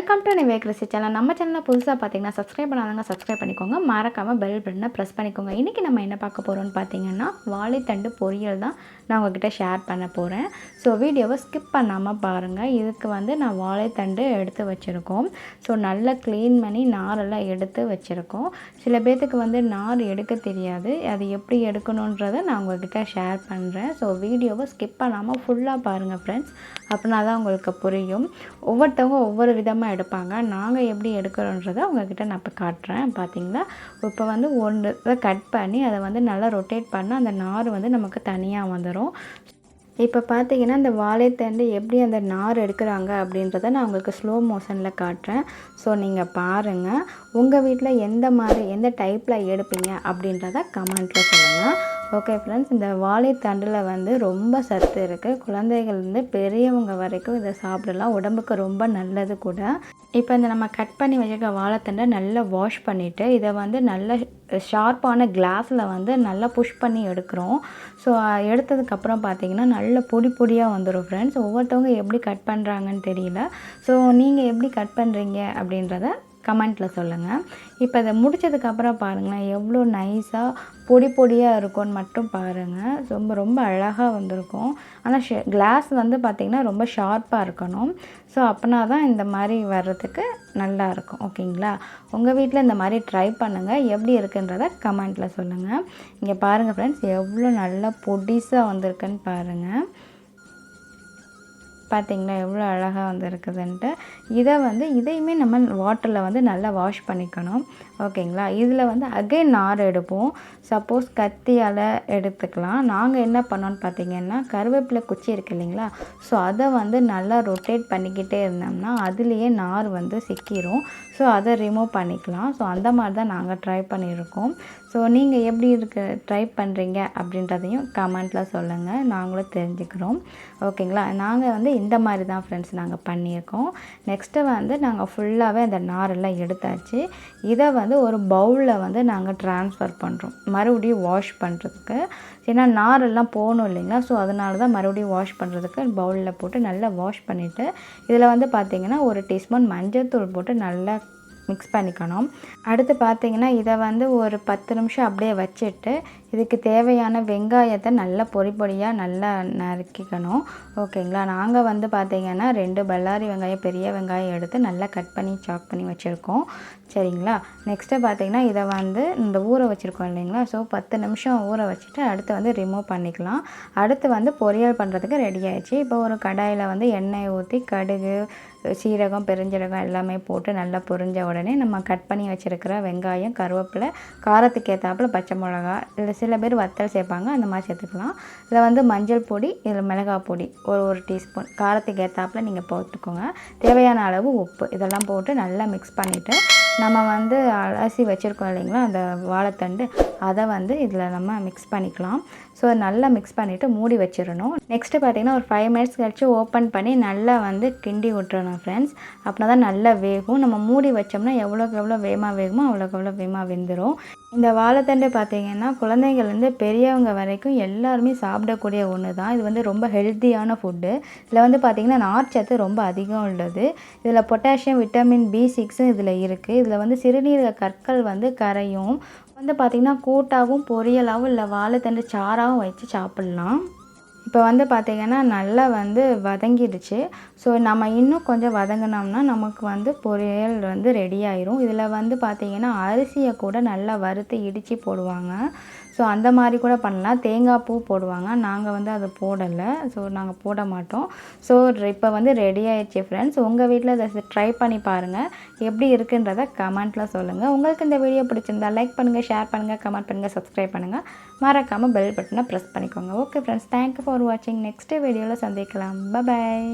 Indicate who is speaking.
Speaker 1: Welcome to நிவே ரெசி channel நம்ம சேனலில் புதுசாக பார்த்தீங்கன்னா சப்ஸ்கிரைப் பண்ணாதவங்க சப்ஸ்கிரைப் பண்ணிக்கோங்க. மறக்காமல் பெல் பட்டனை ப்ரெஸ் பண்ணிக்கோங்க. இன்றைக்கி நம்ம என்ன பார்க்க போகிறோம்னு பார்த்தீங்கன்னா வாழைத்தண்டு பொரியல் தான் நான் உங்ககிட்ட ஷேர் பண்ண போகிறேன் ஸோ வீடியோவை ஸ்கிப் பண்ணாமல் பாருங்கள் இதுக்கு வந்து நான் வாழைத்தண்டு எடுத்து வச்சுருக்கோம். ஸோ நல்லா க்ளீன் பண்ணி நாரெல்லாம் எடுத்து வச்சுருக்கோம். சில பேர்த்துக்கு வந்து நார் எடுக்க தெரியாது. அது எப்படி எடுக்கணுன்றதை நான் உங்ககிட்ட ஷேர் பண்ணுறேன் ஸோ வீடியோவை ஸ்கிப் பண்ணாமல் ஃபுல்லாக பாருங்கள் ஃப்ரெண்ட்ஸ் அப்படின்னா தான் உங்களுக்கு புரியும். ஒவ்வொருத்தவங்க ஒவ்வொரு விதமாக எடுப்பாங்க. நாங்கள் எப்படி எடுக்கிறோன்றதை உங்ககிட்ட நான் இப்போ காட்டுறேன். பார்த்தீங்களா இப்போ வந்து ஒன்று கட் பண்ணி அதை வந்து நல்லா ரொட்டேட் பண்ணால் அந்த நார் வந்து நமக்கு தனியாக வந்துடும் இப்போ பார்த்தீங்கன்னா இந்த வாழைத்தண்டு எப்படி அந்த நார் எடுக்கிறாங்க அப்படின்றத நான் உங்களுக்கு ஸ்லோ மோஷனில் காட்டுறேன். ஸோ நீங்கள் பாருங்கள் உங்கள் வீட்டில் எந்த மாதிரி எந்த டைப்பில் எடுப்பீங்க அப்படின்றத கமெண்ட்டில் சொல்லுங்கள் ஓகே ஃப்ரெண்ட்ஸ் இந்த வாழைத்தண்டில் வந்து ரொம்ப சத்து இருக்குது குழந்தைகள்லேருந்து பெரியவங்க வரைக்கும் இதை சாப்பிடலாம். உடம்புக்கு ரொம்ப நல்லது கூட. இப்போ இந்த நம்ம கட் பண்ணி வச்சுருக்க வாழைத்தண்டை நல்லா வாஷ் பண்ணிவிட்டு இதை வந்து நல்ல ஷார்ப்பான கிளாஸில் வந்து நல்லா புஷ் பண்ணி எடுக்கிறோம். ஸோ எடுத்ததுக்கப்புறம் பார்த்தீங்கன்னா நல்ல பொடி பொடியாக வந்துடும் ஃப்ரெண்ட்ஸ் ஒவ்வொருத்தவங்க எப்படி கட் பண்ணுறாங்கன்னு தெரியல. ஸோ நீங்கள் எப்படி கட் பண்ணுறீங்க அப்படின்றத கமெண்ட்டில் சொல்லுங்கள் இப்போ இதை முடித்ததுக்கப்புறம் பாருங்களேன் எவ்வளோ நைஸாக பொடி பொடியாக இருக்கும்னு மட்டும் பாருங்கள் ரொம்ப ரொம்ப அழகாக வந்திருக்கும். ஆனால் ஷே கிளாஸ் வந்து பார்த்திங்கன்னா ரொம்ப ஷார்ப்பாக இருக்கணும். ஸோ அப்படின்னா தான் இந்த மாதிரி வர்றதுக்கு நல்லா இருக்கும். ஓகேங்களா? உங்கள் வீட்டில் இந்த மாதிரி ட்ரை பண்ணுங்கள் எப்படி இருக்குன்றத கமெண்ட்டில் சொல்லுங்கள் இங்கே பாருங்கள் ஃப்ரெண்ட்ஸ் எவ்வளோ நல்லா பொடிசாக வந்திருக்குன்னு பாருங்கள் பார்த்திங்களா எவ்வளோ அழகாக வந்து இருக்குதுன்ட்டு இதை வந்து இதையுமே நம்ம வாட்டரில் வந்து நல்லா வாஷ் பண்ணிக்கணும். ஓகேங்களா? இதில் வந்து அகைன் நார் எடுப்போம். சப்போஸ் கத்தியால் எடுத்துக்கலாம். நாங்கள் என்ன பண்ணோன்னு பார்த்தீங்கன்னா கருவேப்பிலை குச்சி இருக்கு இல்லைங்களா? ஸோ அதை வந்து நல்லா ரொட்டேட் பண்ணிக்கிட்டே இருந்தோம்னா அதுலேயே நார் வந்து சிக்கிரும். ஸோ அதை ரிமூவ் பண்ணிக்கலாம். ஸோ அந்த மாதிரி தான் நாங்கள் ட்ரை பண்ணியிருக்கோம். ஸோ நீங்கள் எப்படி இருக்க ட்ரை பண்ணுறீங்க அப்படின்றதையும் கமெண்ட்டில் சொல்லுங்கள் நாங்களும் தெரிஞ்சுக்கிறோம். ஓகேங்களா நாங்கள் வந்து இந்த மாதிரி தான் ஃப்ரெண்ட்ஸ் நாங்கள் பண்ணியிருக்கோம். நெக்ஸ்ட்டு வந்து நாங்கள் ஃபுல்லாகவே அந்த நாரெல்லாம் எடுத்தாச்சு. இதை வந்து ஒரு பவுலில் வந்து நாங்கள் ட்ரான்ஸ்ஃபர் பண்ணுறோம் மறுபடியும் வாஷ் பண்ணுறதுக்கு ஏன்னா நாரெல்லாம் போகணும் இல்லைங்களா? ஸோ அதனால தான் மறுபடியும் வாஷ் பண்ணுறதுக்கு பவுலில் போட்டு நல்லா வாஷ் பண்ணிவிட்டு இதில் வந்து பார்த்திங்கன்னா ஒரு டீஸ்பூன் மஞ்சள் தூள் போட்டு நல்லா மிக்ஸ் பண்ணிக்கணும். அடுத்து பார்த்திங்கன்னா இதை வந்து ஒரு பத்து நிமிஷம் அப்படியே வச்சுட்டு இதுக்கு தேவையான வெங்காயத்தை நல்லா பொறிப்பொடியாக பொடியாக நல்லா நறுக்கிக்கணும். ஓகேங்களா? நாங்கள் வந்து பார்த்திங்கன்னா ரெண்டு பல்லாரி வெங்காயம் பெரிய வெங்காயம் எடுத்து நல்லா கட் பண்ணி சாப் பண்ணி வச்சுருக்கோம். சரிங்களா? நெக்ஸ்ட்டு பார்த்திங்கன்னா இதை வந்து இந்த ஊற வச்சுருக்கோம் இல்லைங்களா? ஸோ பத்து நிமிஷம் ஊற வச்சுட்டு அடுத்து வந்து ரிமூவ் பண்ணிக்கலாம். அடுத்து வந்து பொரியல் பண்ணுறதுக்கு ரெடி ஆயிடுச்சு. இப்போ ஒரு கடாயில் வந்து எண்ணெய் ஊற்றி கடுகு சீரகம் பெருஞ்சீரகம் எல்லாமே போட்டு நல்லா பொரிஞ்ச உடனே நம்ம கட் பண்ணி வச்சுருக்கிற வெங்காயம் கருவேப்பிலை காரத்துக்கு ஏற்றாப்புல பச்சை மிளகா இல்லை சில பேர் வத்தல் சேர்ப்பாங்க அந்த மாதிரி சேர்த்துக்கலாம். இதில் வந்து மஞ்சள் பொடி இதில் மிளகாய் பொடி ஒரு ஒரு டீஸ்பூன். காரத்துக்கு ஏற்றாப்புல நீங்கள் போட்டுக்கோங்க. தேவையான அளவு உப்பு இதெல்லாம் போட்டு நல்லா மிக்ஸ் பண்ணிவிட்டு நம்ம வந்து அலசி வச்சுருக்கோம் இல்லைங்களா அந்த வாழைத்தண்டு. அதை வந்து இதில் நம்ம மிக்ஸ் பண்ணிக்கலாம். ஸோ நல்லா மிக்ஸ் பண்ணிவிட்டு மூடி வச்சிடணும். நெக்ஸ்ட்டு பார்த்திங்கன்னா ஒரு ஃபைவ் மினிட்ஸ் கழிச்சு ஓப்பன் பண்ணி நல்லா வந்து கிண்டி விட்டுறணும் ஃப்ரெண்ட்ஸ் அப்படின்னா தான் நல்லா வேகும். நம்ம மூடி வச்சோம்னா எவ்வளோக்கு எவ்வளோ வேகமாக வேகுமோ அவ்வளோக்கு எவ்வளோ வேகமாக வெந்துடும் இந்த வாழைத்தண்டு பார்த்திங்கன்னா குழந்தைங்கள்லேருந்து பெரியவங்க வரைக்கும் எல்லாருமே சாப்பிடக்கூடிய ஒன்று தான். இது வந்து ரொம்ப ஹெல்த்தியான ஃபுட்டு இதில் வந்து பார்த்திங்கன்னா நார்ச்சத்து ரொம்ப அதிகம் உள்ளது. இதில் பொட்டாசியம் விட்டமின் பி சிக்ஸும் இதில் இருக்குது இதில் வந்து சிறுநீரக கற்கள் வந்து கரையும். வந்து பார்த்திங்கன்னா கூட்டாகவும் பொரியலாகவும் இல்லை வாழைத்தண்டு சாராகவும் வச்சு சாப்பிட்லாம். இப்போ வந்து பார்த்திங்கன்னா நல்லா வந்து வதங்கிடுச்சு. ஸோ நம்ம இன்னும் கொஞ்சம் வதங்கினோம்னா நமக்கு வந்து பொரியல் வந்து ரெடி ஆயிரும். இதில் வந்து பார்த்திங்கன்னா அரிசியை கூட நல்லா வறுத்து இடித்து போடுவாங்க. ஸோ அந்த மாதிரி கூட பண்ணலாம். தேங்காய் பூ போடுவாங்க. நாங்கள் வந்து அதை போடலை. ஸோ நாங்கள் போட மாட்டோம். ஸோ இப்போ வந்து ரெடி ஆயிடுச்சு ஃப்ரெண்ட்ஸ் உங்கள் வீட்டில் இதை ட்ரை பண்ணி பாருங்கள் எப்படி இருக்குன்றத கமெண்ட்டில் சொல்லுங்கள் உங்களுக்கு இந்த வீடியோ பிடிச்சிருந்தா லைக் பண்ணுங்கள் ஷேர் பண்ணுங்கள் கமெண்ட் பண்ணுங்கள் சப்ஸ்கிரைப் பண்ணுங்கள் மறக்காமல் பெல் பட்டனை ப்ரெஸ் பண்ணிக்கோங்க. Okay friends thank you for வாட்சிங் நெக்ஸ்ட் வீடியோவில் சந்திக்கலாம். பாய்